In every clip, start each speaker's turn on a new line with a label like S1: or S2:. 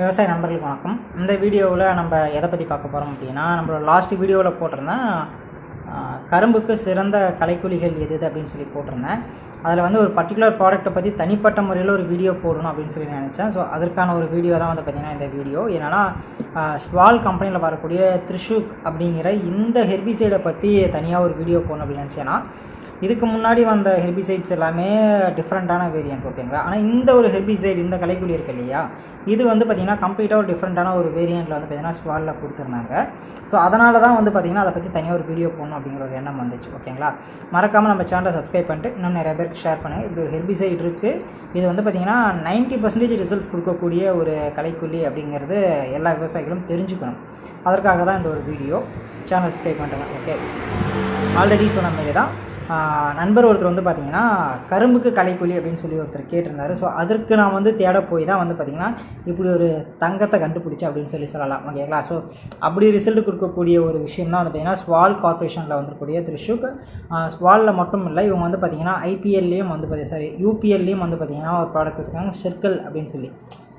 S1: விவசாய நண்பர்களுக்கு வணக்கம். இந்த வீடியோவில் நம்ம எதை பற்றி பார்க்க போகிறோம் அப்படின்னா நம்மளோட லாஸ்ட் வீடியோவில் போட்டிருந்தேன் கரும்புக்கு சிறந்த கலைக்குலிகள் எது எது அப்படின்னு சொல்லி போட்டிருந்தேன். அதில் வந்து ஒரு பர்டிகுலர் ப்ராடக்ட்டை பற்றி தனிப்பட்ட முறையில் ஒரு வீடியோ போடணும் அப்படின்னு சொல்லி நினச்சேன். ஸோ அதற்கான ஒரு வீடியோ தான் வந்து பார்த்திங்கன்னா இந்த வீடியோ. என்னென்னா ஸ்வால் கம்பெனியில் வரக்கூடிய த்ரிஷுக் அப்படிங்கிற இந்த ஹெர்பிசைடை பற்றி தனியாக ஒரு வீடியோ போடணும் அப்படின்னு நினச்சேன்னா இதுக்கு முன்னாடி வந்த ஹெர்பிசைட்ஸ் எல்லாமே டிஃப்ரெண்ட்டான வேரியன்ட் ஓகேங்களா ஆனால் இந்த ஒரு ஹெர்பிசைட் இந்த கலைக்குழி இருக்கு இல்லையா? இது வந்து பார்த்திங்கன்னா கம்ப்ளீட்டாக ஒரு டிஃப்ரெண்ட்டான ஒரு வேரியண்ட்டில் வந்து பார்த்திங்கன்னா ஸ்வாலில் கொடுத்துருந்தாங்க. ஸோ அதனால தான் வந்து பார்த்திங்கன்னா அதை பற்றி தனியாக ஒரு வீடியோ போடணும் அப்படிங்கிற ஒரு எண்ணம் வந்துச்சு ஓகேங்களா மறக்காமல் நம்ம சேனலை சப்ஸ்கிரைப் பண்ணிட்டு இன்னும் நிறைய பேருக்கு ஷேர் பண்ணுங்கள் இப்படி ஒரு ஹெர்பிசைட் இருக்குது இது வந்து பார்த்திங்கன்னா நைன்ட்டி பர்சன்டேஜ் ரிசல்ட்ஸ் கொடுக்கக்கூடிய ஒரு கலைக்குள்ளி அப்படிங்கிறது எல்லா விவசாயிகளும் தெரிஞ்சுக்கணும். அதற்காக தான் இந்த ஒரு வீடியோ சேனல் சப்ஸ்கிரைப் பண்ணுறேன் ஓகே ஆல்ரெடி சொன்ன மாதிரி தான் நண்பர் ஒருத்தர் வந்து பார்த்தீங்கன்னா கரும்புக்கு கலைக்குழி அப்படின்னு சொல்லி ஒருத்தர் கேட்டிருந்தாரு. ஸோ அதற்கு நான் வந்து தேட போய் தான் வந்து பார்த்திங்கன்னா இப்படி ஒரு தங்கத்தை கண்டுபிடிச்சி அப்படின்னு சொல்லி சொல்லலாம். ஓகேங்களா ஸோ அப்படி ரிசல்ட் கொடுக்கக்கூடிய ஒரு விஷயம் தான் வந்து பார்த்தீங்கன்னா ஸ்வால் கார்பரேஷனில் வந்துருக்கூடிய த்ரிஷுக் ஸ்வாலில் மட்டும் இல்லை இவங்க வந்து பார்த்தீங்கன்னா ஐபிஎல்லையும் வந்து பார்த்தி சாரி யூபிஎல்லையும் வந்து பார்த்தீங்கன்னா ஒரு ப்ராடக்ட் வச்சுருக்காங்க சர்க்கிள் அப்படின்னு சொல்லி.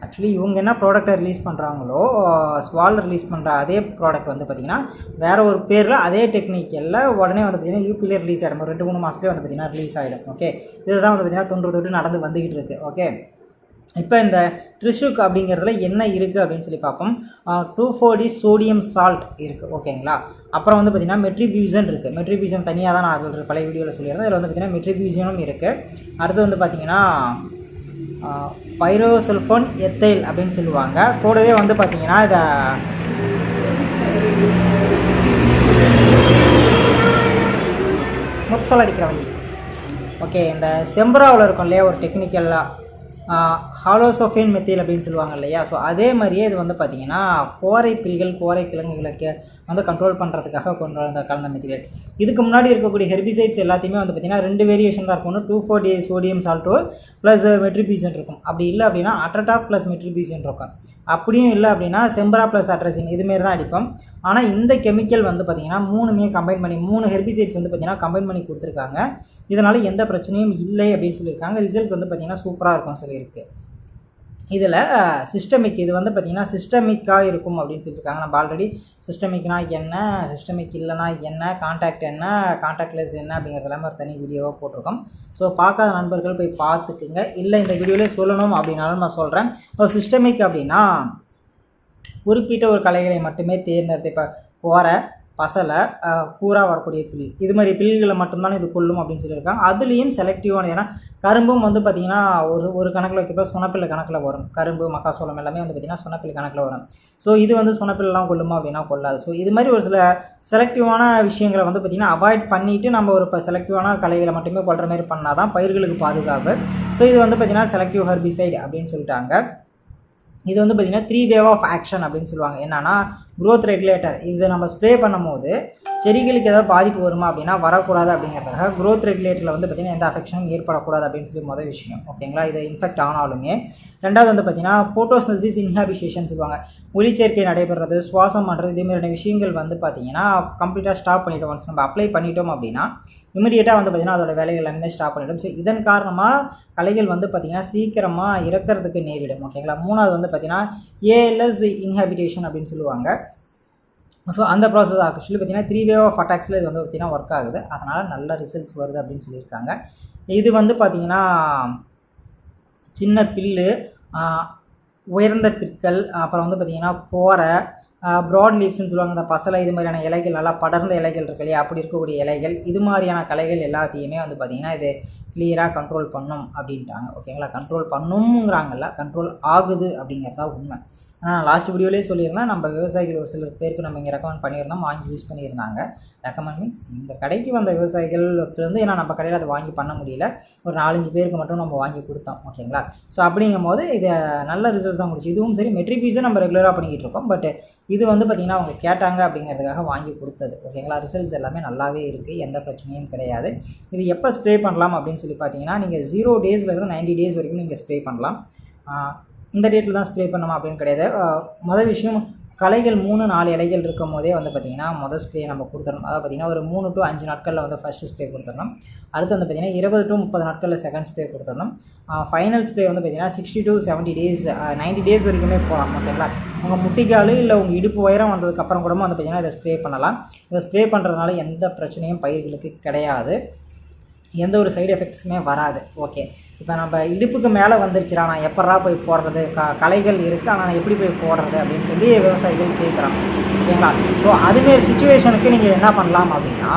S1: ஆக்சுவலி இவங்க என்ன ப்ராடக்ட்டை ரிலீஸ் பண்ணுறாங்களோ ஸ்வால் ரிலீஸ் பண்ணுற அதே ப்ராடக்ட் வந்து பார்த்திங்கன்னா வேறு ஒரு பேரில் அதே டெக்னிக்கலில் உடனே வந்து பார்த்திங்கன்னா யூபிலே ரிலீஸ் ஆகிடும் ஒரு ரெண்டு மூணு மாதத்துலேயே வந்து பார்த்திங்கன்னா ரிலீஸ் ஆகிடும் ஓகே இதுதான் வந்து பார்த்திங்கன்னா தொன்று தொட்டு நடந்து வந்துக்கிட்டு இருக்குது ஓகே இப்போ இந்த ட்ரிஷுக் அப்படிங்கிறதுல என்ன இருக்குது அப்படின்னு சொல்லி பார்ப்போம். டூ ஃபோர்டி சோடியம் சால்ட் இருக்குது ஓகேங்களா அப்புறம் வந்து பார்த்திங்கன்னா மெட்ரிபியூசன் இருக்குது மெட்ரிபியூசன் தனியாக தான் நான் அதில் பழைய வீடியோவில் சொல்லியிருந்தேன். இதில் வந்து பார்த்திங்கன்னா மெட்ரிபியூசனும் இருக்குது அடுத்து வந்து பார்த்திங்கன்னா பைரோசல்ஃபோன் எத்தைல் அப்படின்னு சொல்லுவாங்க. கூடவே வந்து பார்த்தீங்கன்னா இதை முத்சல் அடிக்கிற வண்டி. ஓகே இந்த செம்பராவில் இருக்கும் இல்லையா ஒரு டெக்னிக்கலாக ஹாலோசோஃபின் மெத்தில் அப்படின்னு சொல்லுவாங்க இல்லையா? ஸோ அதே மாதிரியே இது வந்து பார்த்திங்கன்னா கோரை பில்கள் கோரை கிழங்குகளுக்கு வந்து கண்ட்ரோல் பண்ணுறதுக்காக கொண்டு வந்த கலந்த மெட்டீரியல். இதுக்கு முன்னாடி இருக்கக்கூடிய ஹெர்பிசைட்ஸ் எல்லாத்தையுமே வந்து பார்த்திங்கன்னா ரெண்டு வேரியேஷன் தான் இருக்கும் ஒன்று டூ ஃபோர் டி சோடியம் சால்ட்டோ ப்ளஸ் மெட்ரிபியூசன் இருக்கும். அப்படி இல்லை அப்படின்னா அட்ரட்டா ப்ளஸ் மெட்ரிபியூசன் இருக்கும். அப்படியும் இல்லை அப்படின்னா செம்பரா ப்ளஸ் அட்ரஸின் இதுமாரி தான் அடிப்போம். ஆனால் இந்த கெமிக்கல் வந்து பார்த்திங்கன்னா மூணுமே கம்பைன் பண்ணி மூணு ஹெர்பிசைட்ஸ் வந்து பார்த்திங்கன்னா கம்பைன் பண்ணி கொடுத்துருக்காங்க. இதனால் எந்த பிரச்சனையும் இல்லை அப்படின்னு சொல்லியிருக்காங்க. ரிசல்ட்ஸ் வந்து பார்த்திங்கன்னா சூப்பராக இருக்கும் சொல்லியிருக்கு. இதில் சிஸ்டமிக் இது வந்து பார்த்திங்கன்னா சிஸ்டமிக்காக இருக்கும் அப்படின்னு சொல்லியிருக்காங்க நம்ம ஆல்ரெடி சிஸ்டமிக்னா என்ன சிஸ்டமிக் இல்லைனா என்ன காண்டாக்ட் என்ன காண்டாக்ட்லெஸ் என்ன அப்படிங்கிறது எல்லாமே ஒரு தனி வீடியோவாக போட்டிருக்கோம். ஸோ பார்க்காத நண்பர்கள் போய் பார்த்துக்குங்க. இல்லை இந்த வீடியோவிலே சொல்லணும் அப்படின்னாலும் நான் சொல்கிறேன் இப்போ சிஸ்டமிக் அப்படின்னா குறிப்பிட்ட ஒரு கலைகளை மட்டுமே தேர்ந்தெடுத்து இப்போ போகிற பசலை கூறாக வரக்கூடிய பில். இது மாதிரி பில்களை மட்டும்தான் இது கொள்ளும் அப்படின்னு சொல்லியிருக்காங்க. அதுலேயும் செலக்டிவான ஏன்னா கரும்பும் வந்து பார்த்திங்கன்னா ஒரு ஒரு கணக்கில் வைக்கப்போ சுனப்பில் கணக்கில் வரும். கரும்பு மக்காசோளம் எல்லாமே வந்து பார்த்திங்கன்னா சுனப்பில் கணக்கில் வரும். ஸோ இது வந்து சுனப்பில்லாம் கொள்ளுமா அப்படின்னா கொள்ளாது. ஸோ இது மாதிரி ஒரு சில செலக்டிவான விஷயங்களை வந்து பார்த்திங்கன்னா அவாய்ட் பண்ணிவிட்டு நம்ம ஒரு இப்போ செலக்டிவான கலைகளை மட்டுமே கொள்கிற மாதிரி பண்ணால் தான் பயிர்களுக்கு பாதுகாப்பு. ஸோ இது வந்து பார்த்திங்கன்னா செலக்டிவ் ஹெர்பிசைட் அப்படின்னு சொல்லிட்டாங்க. இது வந்து பார்த்திங்கன்னா த்ரீ வேவ் ஆஃப் ஆக்ஷன் அப்படின்னு சொல்லுவாங்க. என்னன்னா க்ரோத் ரெகுலேட்டர் இதை நம்ம ஸ்ப்ரே பண்ணும்போது செடிகளுக்கு ஏதாவது பாதிப்பு வருமா அப்படின்னா வரக்கூடாது அப்படிங்கிறதுக்காக க்ரோத் ரெகுலேட்டரில் வந்து பார்த்திங்கன்னா எந்த அஃபெக்ஷனும் ஏற்படக்கூடாது அப்படின்னு சொல்லி முதல் விஷயம். ஓகேங்களா இது இன்ஃபெக்ட் ஆனாலுமே. ரெண்டாவது வந்து பார்த்திங்கன்னா ஃபோட்டோசிஸ் இன்ஹாபிஷேஷன் சொல்லுவாங்க. ஒளிச்சேர்க்கை நடைபெறது சுவாசம் பண்ணுறது இதே மாதிரியான விஷயங்கள் வந்து பார்த்திங்கன்னா கம்ப்ளீட்டாக ஸ்டாப் பண்ணிவிட்டோம் ஒன்ஸ் நம்ம அப்ளை பண்ணிட்டோம் அப்படின்னா இமீடியட்டாக வந்து பார்த்திங்கன்னா அதோட வேலைகள் எல்லாமே ஸ்டாப் பண்ணிவிடும் ஸோ இதன் காரணமாக கலைகள் வந்து பார்த்திங்கன்னா சீக்கிரமாக இறக்கிறதுக்கு நேரிடும். ஓகேங்களா மூணாவது வந்து பார்த்திங்கன்னா ஏஎல்எஸ் இன்ஹாபிடேஷன் அப்படின்னு சொல்லுவாங்க. ஸோ அந்த ப்ராசஸ் ஆக்சுவலி பார்த்திங்கன்னா த்ரீ வே ஆஃப் அட்டாக்ஸில் இது வந்து பார்த்திங்கன்னா ஒர்க் ஆகுது. அதனால் நல்ல ரிசல்ட்ஸ் வருது அப்படின்னு சொல்லியிருக்காங்க. இது வந்து பார்த்திங்கன்னா சின்ன பில்லு உயர்ந்த பிற்கள் அப்புறம் வந்து பார்த்திங்கன்னா கோரை ப்ராட் லீவ்ஸ்னு சொல்லுவாங்க இந்த பசலை இது மாதிரியான இலைகள் நல்லா படர்ந்த இலைகள் இருக்கு இல்லையா? அப்படி இருக்கக்கூடிய இலைகள் இது மாதிரியான கலைகள் எல்லாத்தையுமே வந்து பார்த்திங்கன்னா இது கிளியராக கண்ட்ரோல் பண்ணும் அப்படின்ட்டாங்க. ஓகேங்களா கண்ட்ரோல் பண்ணுங்கிறாங்கல்ல கண்ட்ரோல் ஆகுது அப்படிங்கிறதா உண்மை. ஆனால் லாஸ்ட் வீடியோலேயே சொல்லியிருந்தேன் நம்ம விவசாயிகள் ஒரு சில பேருக்கு நம்ம இங்கே ரெக்கமெண்ட் பண்ணியிருந்தோம் வாங்கி யூஸ் பண்ணியிருந்தாங்க. ரெக்கமெண்ட் மீன்ஸ் இந்த கடைக்கு வந்த விவசாயிகள் வந்து ஏன்னா நம்ம கடையில் அதை வாங்கி பண்ண முடியல. ஒரு நாலஞ்சு பேருக்கு மட்டும் நம்ம வாங்கி கொடுத்தோம் ஓகேங்களா ஸோ அப்படிங்கும் போது இது நல்ல ரிசல்ட் தான் முடிச்சு இதுவும் சரி மெட்ரிபீஸும் நம்ம ரெகுலராக பண்ணிக்கிட்டு இருக்கோம். பட் இது வந்து பார்த்திங்கன்னா அவங்க கேட்டாங்க அப்படிங்கிறதுக்காக வாங்கி கொடுத்தது ஓகேங்களா ரிசல்ட்ஸ் எல்லாமே நல்லாவே இருக்குது எந்த பிரச்சனையும் கிடையாது. இது எப்போ ஸ்ப்ரே பண்ணலாம் அப்படின்னு சொல்லி பார்த்தீங்கன்னா நீங்கள் ஜீரோ டேஸ்லேருந்து நைன்டி டேஸ் வரைக்கும் நீங்கள் ஸ்ப்ரே பண்ணலாம். இந்த டேட்டில் தான் ஸ்ப்ரே பண்ணணும் அப்படின்னு கிடையாது. மொதல் விஷயம் களைகள் மூணு நாலு இலைகள் இருக்கும் போதே வந்து பார்த்திங்கன்னா மொதல் ஸ்ப்ரே நம்ம கொடுத்துடணும். அதாவது பார்த்திங்கன்னா ஒரு மூணு டு அஞ்சு நாட்களில் வந்து ஃபஸ்ட்டு ஸ்ப்ரே கொடுத்துடணும். அடுத்து வந்து பார்த்திங்கன்னா இருபது டு முப்பது நாட்களில் செகண்ட் ஸ்ப்ரே கொடுத்துடணும். ஃபைனல் ஸ்ப்ரே வந்து பார்த்திங்கன்னா sixty to seventy days ninety days வரைக்குமே போகலாம் ஓகேங்களா? உங்கள் முட்டிக்கால் இல்லை உங்கள் இடுப்பு உயரம் வந்ததுக்கப்புறம் கூட வந்து பார்த்திங்கன்னா இதை ஸ்ப்ரே பண்ணலாம். இதை ஸ்ப்ரே பண்ணுறதுனால எந்த பிரச்சனையும் பயிர்களுக்கு கிடையாது. எந்த ஒரு சைடு எஃபெக்ட்ஸுமே வராது ஓகே. இப்போ நம்ம இடுப்புக்கு மேலே வந்துருச்சுடா நான் எப்பட்றா போய் போடுறது? க கலைகள் இருக்குது ஆனால் நான் எப்படி போய் போடுறது அப்படின்னு சொல்லி விவசாயிகள் கேட்குறாங்க ஓகேங்களா? ஸோ அதுமாரி சுச்சுவேஷனுக்கு நீங்கள் என்ன பண்ணலாம் அப்படின்னா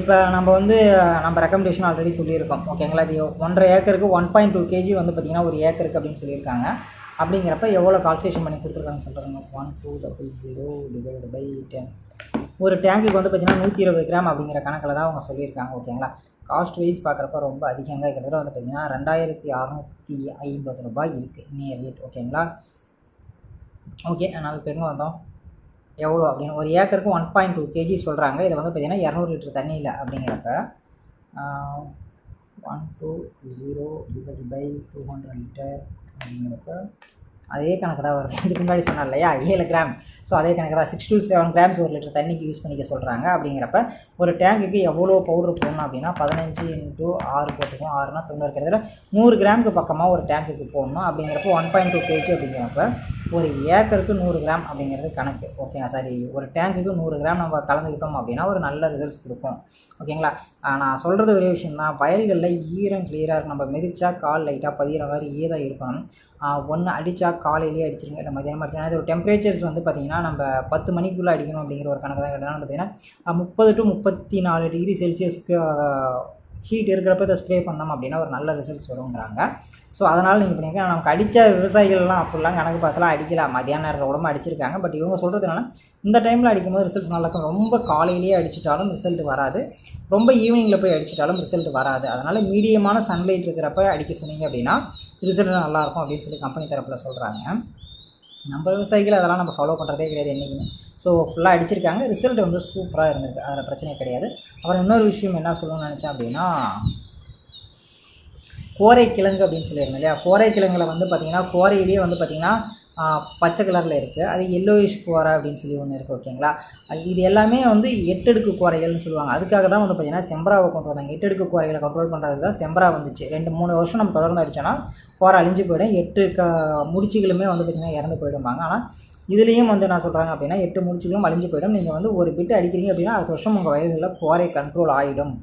S1: இப்போ நம்ம வந்து நம்ம ரெக்கமெண்டேஷன் ஆல்ரெடி சொல்லியிருக்கோம் ஓகேங்களா? இது ஒன்றரை ஏக்கருக்கு ஒன் பாயிண்ட் டூ கேஜி வந்து பார்த்திங்கன்னா ஒரு ஏக்கருக்கு அப்படின்னு சொல்லியிருக்காங்க. அப்படிங்கிறப்ப எவ்வளோ கால்குலேஷன் பண்ணி கொடுத்துருக்காங்கன்னு சொல்கிறாங்க one two double zero divide by ten ஒரு டேங்குக்கு வந்து பார்த்திங்கன்னா நூற்றி இருபது கிராம் அப்படிங்கிற கணக்கில் தான் அவங்க சொல்லியிருக்காங்க ஓகேங்களா? காஸ்ட் வைஸ் பார்க்குறப்ப ரொம்ப அதிகங்க. கிட்டத்தட்ட வந்து பார்த்திங்கன்னா ரெண்டாயிரத்தி அறநூற்றி ஐம்பது ரூபாய் இருக்குது நியர் ரேட் ஓகேங்களா ஓகே நம்ம இப்போ வந்தோம்? எவ்வளோ அப்படின்னு. ஒரு ஏக்கருக்கு ஒன் பாயிண்ட் டூ கேஜி சொல்கிறாங்க இதை வந்து பார்த்திங்கன்னா இரநூறு லிட்டர் தண்ணி இல்லை அப்படிங்கிறப்ப one two zero divide by two hundred litre அப்படிங்கிறப்ப அதே கணக்கு தான் வருது இதுக்கு முன்னாடி சொன்னேன் இல்லையா? ஏழு கிராம் ஸோ அதே கணக்கு தான். சிக்ஸ் டு செவன் கிராம்ஸ் ஒரு லிட்டர் தண்ணிக்கு யூஸ் பண்ணிக்க சொல்கிறாங்க அப்படிங்கிறப்ப ஒரு டேங்குக்கு எவ்வளோ பவுடர் போடணும் அப்படின்னா பதினஞ்சு இன்ட்டு ஆறு போட்டுக்கும் ஆறுனா தொண்ணூறு கிட்டத்தட்ட நூறு கிராமுக்கு பக்கமாக ஒரு டேங்குக்கு போடணும் அப்படிங்கிறப்ப ஒன் பாயிண்ட் டூ கேஜி அப்படிங்கிறப்ப ஒரு ஏக்கருக்கு நூறு கிராம் அப்படிங்கிறது கணக்கு. ஓகேங்களா சாரி ஒரு டேங்குக்கு நூறு கிராம் நம்ம கலந்துக்கிட்டோம் அப்படின்னா ஒரு நல்ல ரிசல்ட்ஸ் கொடுக்கும் ஓகேங்களா நான் சொல்கிறது ஒரே விஷயம் தான். வயல்களில் ஈரம் கிளியராக இருக்கும். நம்ம மிதிச்சா கால் லைட்டாக பதிகிற மாதிரி ஈரம் இருக்கணும். ஒன்று அடித்தா காலையிலேயே அடிச்சிருங்க. இல்லை மதியானம் அடிச்சா இது ஒரு டெம்பரேச்சர்ஸ் வந்து பார்த்திங்கன்னா நம்ம பத்து மணிக்குள்ளே அடிக்கணும் அப்படிங்கிற ஒரு கணக்கு தான் கேட்டதுனால பார்த்திங்கன்னா முப்பது டு முப்பத்தி நாலு டிகிரி செல்சியஸ்க்கு ஹீட் இருக்கிறப்ப இதை ஸ்ப்ரே பண்ணோம் அப்படின்னா ஒரு நல்ல ரிசல்ட்ஸ் வருங்கிறாங்க ஸோ அதனால் நீங்கள் பண்ணிங்க நமக்கு அடித்த விவசாயிகள்லாம் அப்படிலாம் கணக்கு பார்த்தலாம் அடிக்கலாம் மதியான நேரத்தில் உடம்பு அடிச்சிருக்காங்க. பட் இவங்க சொல்கிறதுனால இந்த டைமில் அடிக்கும்போது ரிசல்ட்ஸ் நல்லா இருக்கும். ரொம்ப காலையிலேயே அடிச்சிட்டாலும் ரிசல்ட் வராது. ரொம்ப ஈவினிங்கில் போய் அடிச்சிட்டாலும் ரிசல்ட் வராது. அதனால் மீடியமான சன்லைட் இருக்கிறப்ப அடிக்க சொன்னீங்க அப்படின்னா ரிசல்ட் நல்லாயிருக்கும் அப்படின்னு சொல்லி கம்பெனி தரப்பில் சொல்கிறாங்க நம்ம விவசாயிகள் அதெல்லாம் நம்ம ஃபாலோ பண்ணுறதே கிடையாது என்றைக்குமே ஸோ ஃபுல்லாக அடிச்சிருக்காங்க. ரிசல்ட் வந்து சூப்பராக இருந்திருக்கு. அதில் பிரச்சனை கிடையாது. அப்புறம் இன்னொரு விஷயம் என்ன சொல்லணும்னு நினச்சேன் அப்படின்னா கோரை கிழங்கு அப்படின்னு சொல்லியிருந்தோம் இல்லையா? கோரை கிழங்குல வந்து பார்த்திங்கன்னா கோரையிலேயே வந்து பார்த்திங்கன்னா பச்சை கலரில் இருக்குது அது எல்லோயிஷ் கோரை அப்படின்னு சொல்லி ஒன்று இருக்குது ஓகேங்களா இது எல்லாமே வந்து எட்டடுக்கு கோரைகள்னு சொல்லுவாங்க. அதுக்காக தான் வந்து பார்த்திங்கன்னா செம்பராவை கொண்டு வந்தாங்க. எட்டடுக்கு கோரைகளை கண்ட்ரோல் பண்ணுறது தான் செம்பரா வந்துச்சு. ரெண்டு மூணு வருஷம் நம்ம தொடர்ந்து அடித்தோன்னா கோரை அழிஞ்சு போயிடும். எட்டு க முடிச்சுகளுமே வந்து பார்த்திங்கன்னா இறந்து போயிடுவாங்க ஆனால் இதுலேயும் வந்து என்ன சொல்கிறாங்க அப்படின்னா எட்டு முடிச்சுகளும் அழிஞ்சு போயிடும். நீங்கள் வந்து ஒரு பிட்டு அடிக்கிறீங்க அப்படின்னா அடுத்த வருஷம் உங்கள் வயதில் கோரை கண்ட்ரோல் ஆகிடும்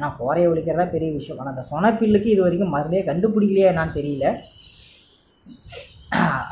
S1: ஏன்னா கோரையை ஒழிக்கிறதா பெரிய விஷயம். ஆனால் அந்த சொனப்பில்லுக்கு இது வரைக்கும் மருந்தே கண்டுபிடிக்கலையே என்னான்னு தெரியல.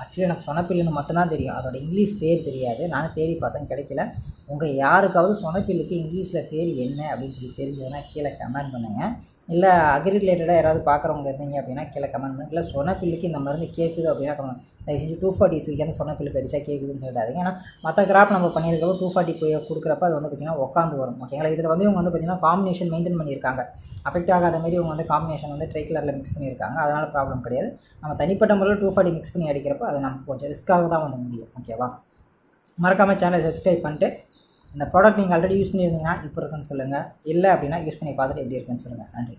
S1: ஆக்சுவலி எனக்கு சொனப்பில்லுன்னு மட்டும்தான் தெரியும். அதோட இங்கிலீஷ் பேர் தெரியாது. நானும் தேடி பார்த்தேன் கிடைக்கல. உங்கள் யாருக்காவது சொனப்பில்லுக்கு இங்கிலீஷில் பேர் என்ன அப்படின்னு சொல்லி தெரிஞ்சதுன்னா கீழே கமெண்ட் பண்ணுங்கள் இல்லை அக்ரி ரிலேட்டடாக யாராவது பார்க்குறவங்க இருந்தீங்க அப்படின்னா கீழே கமெண்ட் பண்ணுங்க. இல்லை சொனப்பில்லுக்கு இந்த மருந்து கேட்குது அப்படின்னா கமெண்ட் தயவு செஞ்சு டூ ஃபார்ட்டி தூக்கி சொனப்பில்லுக்கு அடிச்சா கேட்குதுன்னு சொல்லிட்டாங்க ஏன்னா மற்ற கிராப் நம்ம பண்ணியிருக்கப்போ டூ ஃபார்ட்டி போய் கொடுக்குறப்ப அது வந்து பார்த்திங்கன்னா உட்காந்து வரும். ஓகேங்களா இதில் வந்து இவங்க வந்து பார்த்திங்கன்னா காம்பினேஷன் மெயின்டைன் பண்ணியிருக்காங்க. அஃபெக்ட் ஆகாத மாதிரி இவங்க வந்து காம்பினேஷன் வந்து ட்ரை கலரில் மிக்ஸ் பண்ணியிருக்காங்க. அதனால் ப்ராப்ளம் கிடையாது. நம்ம தனிப்பட்ட முறையில் டூ ஃபார்ட்டி மிக்ஸ் பண்ணி அடிக்கிறப்போ அது நமக்கு கொஞ்சம் ரிஸ்க்காக தான் வந்து முடியும். ஓகேவா மறக்காமல் சேனலை சப்ஸ்கிரைப் பண்ணிட்டு இந்த ப்ராடக்ட் நீங்கள் ஆல்ரெடி யூஸ் பண்ணியிருந்தீங்கன்னா இப்போ இருக்குன்னு சொல்லுங்கள் இல்லை அப்படின்னா யூஸ் பண்ணி பார்த்துட்டு எப்படி இருக்குன்னு சொல்லுங்கள் நன்றி.